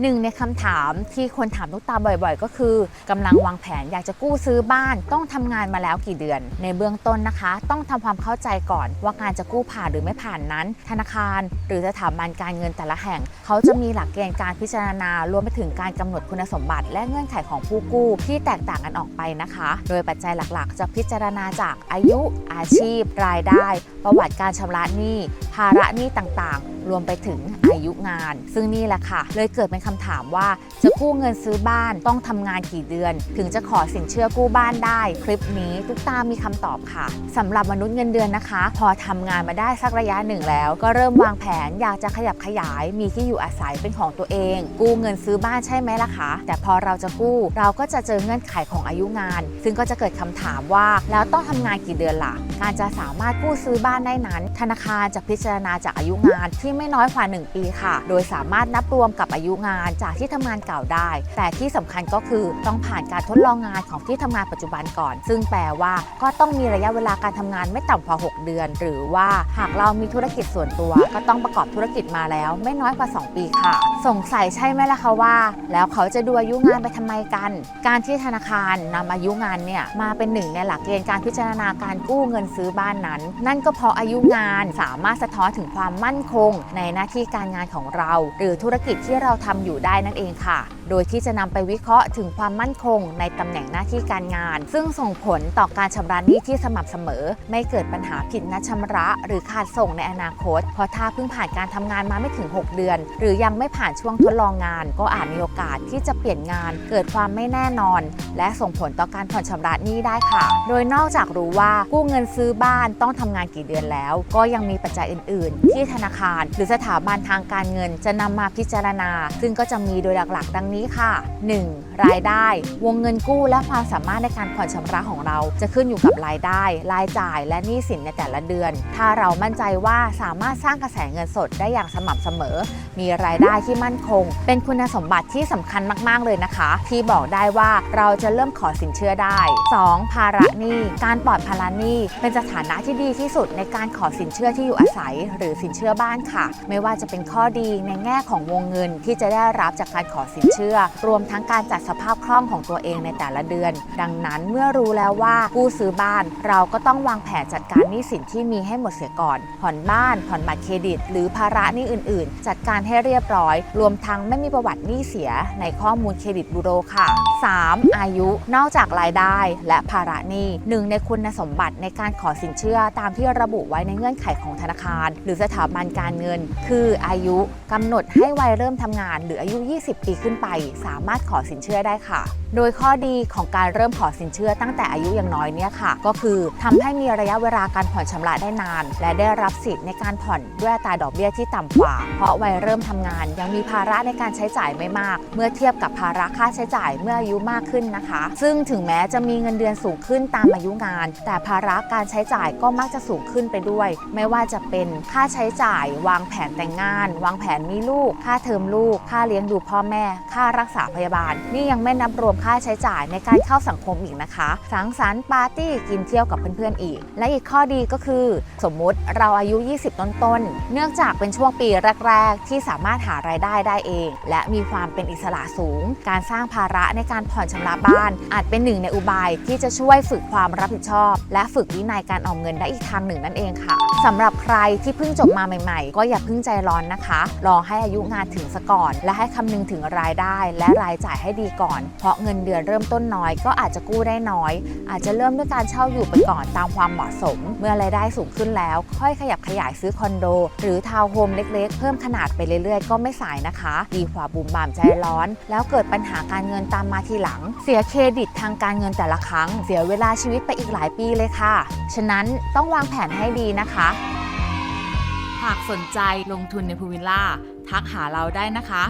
หนึ่งในคำถามที่คนถามลูกตาบ่อยๆ ก็คือกำลังวางแผนอยากจะกู้ซื้อบ้านต้องทำงานมาแล้วกี่เดือน ในเบื้องต้นนะคะ ต้องทำความเข้าใจก่อนว่าการจะกู้ผ่านหรือไม่ผ่านนั้น ธนาคาร หรือสถาบันการเงินแต่ละแห่ง เขาจะมีหลักเกณฑ์การพิจารณารวมไปถึงการกำหนดคุณสมบัติ และเงื่อนไขของผู้กู้ที่แตกต่างกันออกไปนะคะ โดยปัจจัยหลักๆ จะพิจารณาจากอายุ อาชีพ รายได้ ประวัติการชำระหนี้ภาระหนี้ต่างๆ รวมไปถึงอายุงาน ซึ่งนี่แหละค่ะ เลยเกิดเป็นคำถามว่าจะกู้เงินซื้อบ้านต้องทำงานกี่เดือน ถึงจะขอสินเชื่อกู้บ้านได้ คลิปนี้ทุกตามีคำตอบค่ะสำหรับมนุษย์เงินเดือนนะคะ พอทำงานมาได้สักระยะหนึ่งแล้ว ก็เริ่มวางแผนอยากจะขยับขยายมีที่อยู่อาศัยเป็นของตัวเอง กู้เงินซื้อบ้านใช่ไหมล่ะคะแต่พอเราจะกู้เราก็จะเจอเงื่อนไขของอายุงาน ซึ่งก็จะเกิดคำถามว่าแล้วต้องทำงานกี่เดือนล่ะ การจะสามารถกู้ซื้อบ้านได้นั้น ธนาคารจะพิจารณาจากอายุงานที่ไม่น้อยกว่า 1 ปีค่ะ โดยสามารถนับรวมกับอายุงานจากที่ทำงานเก่าได้ แต่ที่สำคัญก็คือต้องผ่านการทดลองงานของที่ทำงานปัจจุบันก่อน ซึ่งแปลว่าก็ต้องมีระยะเวลาการทำงานไม่ต่ำกว่า 6 เดือน หรือว่าหากเรามีธุรกิจส่วนตัว ก็ต้องประกอบธุรกิจมาแล้ว ไม่น้อยกว่า 2 ปีค่ะ สงสัยใช่ไหมล่ะคะว่า แล้วเขาจะดูอายุงานไปทำไมกัน การที่ธนาคารนำอายุงานเนี่ยมาเป็นหนึ่งในหลักเกณฑ์การพิจารณาการกู้เงินซื้อบ้านนั้น นั่นก็เพราะอายุงานสามารถสะท้อนถึงความมั่นคง ในหน้าที่การงานของเรา หรือธุรกิจที่เราทำอยู่ได้นั่นเองค่ะ โดยที่จะนำไปวิเคราะห์ถึงความมั่นคงในตำแหน่งหน้าที่การงาน ซึ่งส่งผลต่อการชำระหนี้ที่สม่ำเสมอ ไม่เกิดปัญหาผิดนัดชำระ หรือขาดส่งในอนาคต เพราะถ้าเพิ่งผ่านการทำงานมาไม่ถึง 6 เดือน หรือยังไม่ผ่านช่วงทดลองงาน ก็อาจมีโอกาสที่จะเปลี่ยนงาน เกิดความไม่แน่นอน และส่งผลต่อการผ่อนชำระหนี้ได้ค่ะ โดยนอกจากรู้ว่ากู้เงินซื้อบ้านต้องทำงานกี่เดือนแล้ว ก็ยังมีปัจจัยอื่น ๆ ที่ธนาคาร หรือสถาบันทางการเงินจะนำมาพิจารณา ซึ่งก็จะมีโดยหลักๆ ดังนี้ค่ะ 1. รายได้ วงเงินกู้และความสามารถในการผ่อนชำระของเรา จะขึ้นอยู่กับรายได้ รายจ่ายและหนี้สินในแต่ละเดือน ถ้าเรามั่นใจว่าสามารถสร้างกระแสเงินสดได้อย่างสม่ำเสมอ มีรายได้ที่มั่นคง เป็นคุณสมบัติที่สำคัญมากๆเลยนะคะ ที่บอกได้ว่าเราจะเริ่มขอสินเชื่อได้ 2. ภาระหนี้ การปลอดภาระหนี้ เป็นสถานะที่ดีที่สุดในการขอสินเชื่อที่อยู่อาศัย หรือสินเชื่อบ้านค่ะ ไม่ว่าจะเป็นข้อดีในแง่ของวงเงินที่จะได้รับจากการขอสินเชื่อ รวมทั้งการจัดสภาพคล่องของตัวเองในแต่ละเดือน ดังนั้นเมื่อรู้แล้วว่ากู้ซื้อบ้าน เราก็ต้องวางแผนจัดการหนี้สินที่มีให้หมดเสียก่อน ผ่อนบ้าน ผ่อนบัตรเครดิต หรือภาระหนี้อื่น ๆ จัดการให้เรียบร้อย รวมทั้งไม่มีประวัติหนี้เสียในข้อมูลเครดิตบูโรค่ะ 3. อายุนอกจากรายได้และภาระหนี้หนึ่งในคุณสมบัติในการขอสินเชื่อตามที่ระบุไว้ในเงื่อนไขของธนาคาร หรือสถาบันการเงิน คืออายุกำหนดให้วัยเริ่มทำงานหรืออายุ 20 ปีขึ้นไป สามารถขอสินเชื่อได้ค่ะ โดยข้อดีของการเริ่มขอสินเชื่อตั้งแต่อายุยังน้อยเนี่ยค่ะ ก็คือทำให้มีระยะเวลาการผ่อนชำระได้นาน และได้รับสิทธิ์ในการผ่อนด้วยตาดอกเบี้ยที่ต่ำกว่า เพราะวัยเริ่มทำงาน ยังมีภาระในการใช้จ่ายไม่มาก เมื่อเทียบกับภาระค่าใช้จ่ายเมื่ออายุมากขึ้นนะคะ ซึ่งถึงแม้จะมีเงินเดือนสูงขึ้นตามอายุงาน แต่ภาระการใช้จ่ายก็มักจะสูงขึ้นไปด้วย ไม่ว่าจะเป็นค่าใช้จ่าย วางแผนแต่งงาน วางแผนมีลูก ค่าเทอมลูก ค่าเลี้ยงดูพ่อแม่ ค่ารักษาพยาบาล นี่ยังไม่นับรวมค่าใช้จ่ายในการเข้าสังคมอีกนะคะ สังสรรค์ปาร์ตี้กินเที่ยวกับเพื่อนๆอีก และอีกข้อดีก็คือ สมมุติเราอายุ 20 ต้นๆ เนื่องจากเป็นช่วงปีแรก ๆ ที่สามารถหารายได้ได้เอง และมีความเป็นอิสระสูง การสร้างภาระในการผ่อนชำระบ้าน อาจเป็นหนึ่งในอุบายที่จะช่วยฝึกความรับผิดชอบ และฝึกวินัยการออมเงินได้อีกทางหนึ่งนั่นเองค่ะสำหรับใครที่เพิ่งจบมาใหม่ ๆ ก็อย่าเพิ่งใจร้อนนะคะ รอให้อายุงานถึงซะก่อน และให้คำนึงถึงรายได้และรายจ่ายให้ดีก่อน เพราะเงินงินเดือนเริ่มต้นน้อย ก็อาจจะกู้ได้น้อย อาจจะเริ่มด้วยการเช่าอยู่ไปก่อนตามความเหมาะสม เมื่อรายได้สูงขึ้นแล้ว ค่อยขยับขยายซื้อคอนโด หรือทาวน์โฮมเล็กๆ เพิ่มขนาดไปเรื่อยๆ ก็ไม่สายนะคะ ดีกว่าบุมบามใจร้อน แล้วเกิดปัญหาการเงินตามมาทีหลัง เสียเครดิตทางการเงินแต่ละครั้ง เสียเวลาชีวิตไปอีกหลายปีเลยค่ะ ฉะนั้นต้องวางแผนให้ดีนะคะ หากสนใจลงทุนในพูวิลล่าทักหาเราได้นะคะ